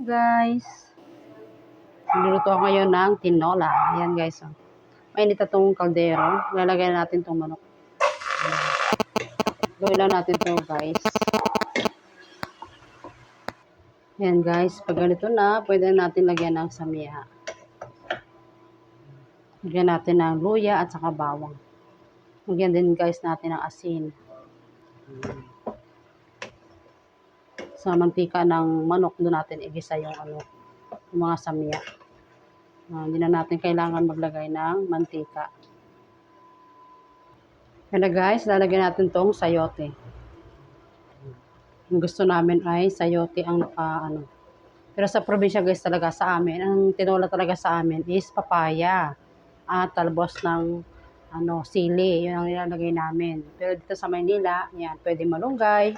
guys. Niluluto ako ngayon ng tinola. Ayan guys. Oh. Mainit itong kaldero. Lalagyan natin itong manok. Gawin lang natin ito guys. Ayan guys. Pag ganito na, pwede natin lagyan ng samiha. Lagyan natin ng luya at saka bawang. Lagyan din guys natin ng asin. Sa mantika ng manok, doon natin igisa yung ano, yung mga samya. Ah, hindi na natin kailangan maglagay ng mantika. Kaya guys, lalagyan natin tong sayote. Yung gusto namin ay sayote ang naka ano. Pero sa probinsya guys talaga sa amin, ang tinola talaga sa amin is papaya at talbos ng ano, sili. Yun ang nilalagay namin. Pero dito sa Maynila, yan, pwede malunggay,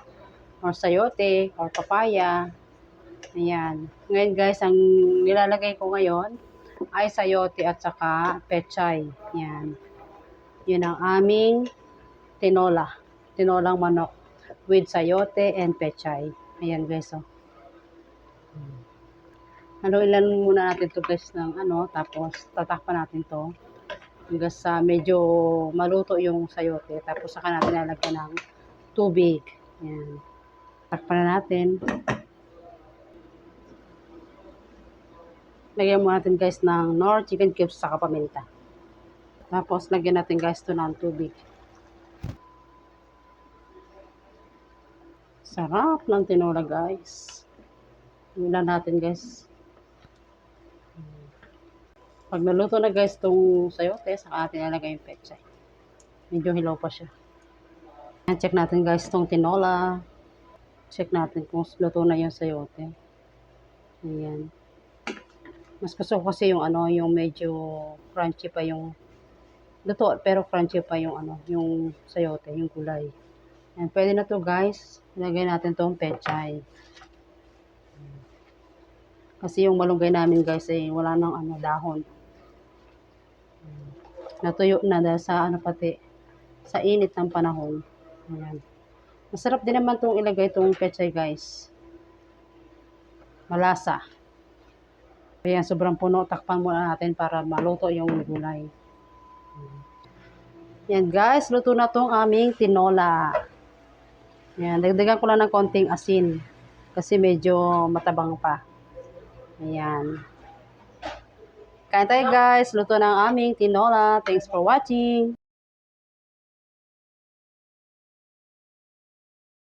or sayote, or papaya. Ayan. Ngayon guys, ang nilalagay ko ngayon ay sayote at saka pechay. Yan. Yun ang aming tinola. Tinolang manok with sayote and pechay. Ayan guys, oh. Haluin lang muna natin to guys ng ano, tapos tatakpan natin to hanggang sa medyo maluto yung sayote. Tapos saka natin lalagyan ng tubig. Ayan. Takpan na natin. Lagyan mo natin guys ng nor chicken cubes sa paminta. Tapos lagyan natin guys to ng tubig. Sarap ng tinola guys. Ulan natin guys. Pag naluto na guys tong sayote, saka natin ilalagay yung pechay. Medyo hilaw pa siya. Check natin guys tong tinola. Check natin kung luto na yung sayote. Ayan. Mas gusto ko kasi yung ano, yung medyo crunchy pa yung luto, pero crunchy pa yung ano, yung sayote, yung gulay. Ayan, pwede na to guys. Ilagay natin tong pechay. Kasi yung malunggay namin guys ay wala nang ano dahon. Natuyo na dahil sa ano pati sa init ng panahon. Ayan. Masarap din naman itong ilagay itong pechay guys. Malasa. Ayan, sobrang puno. Takpan muna natin para maluto yung gulay. Yan guys, luto na tong aming tinola. Yan, dagdagan ko lang ng konting asin. Kasi medyo matabang pa. Ayan. Kain tayo guys. Luto ng aming tinola. Thanks for watching.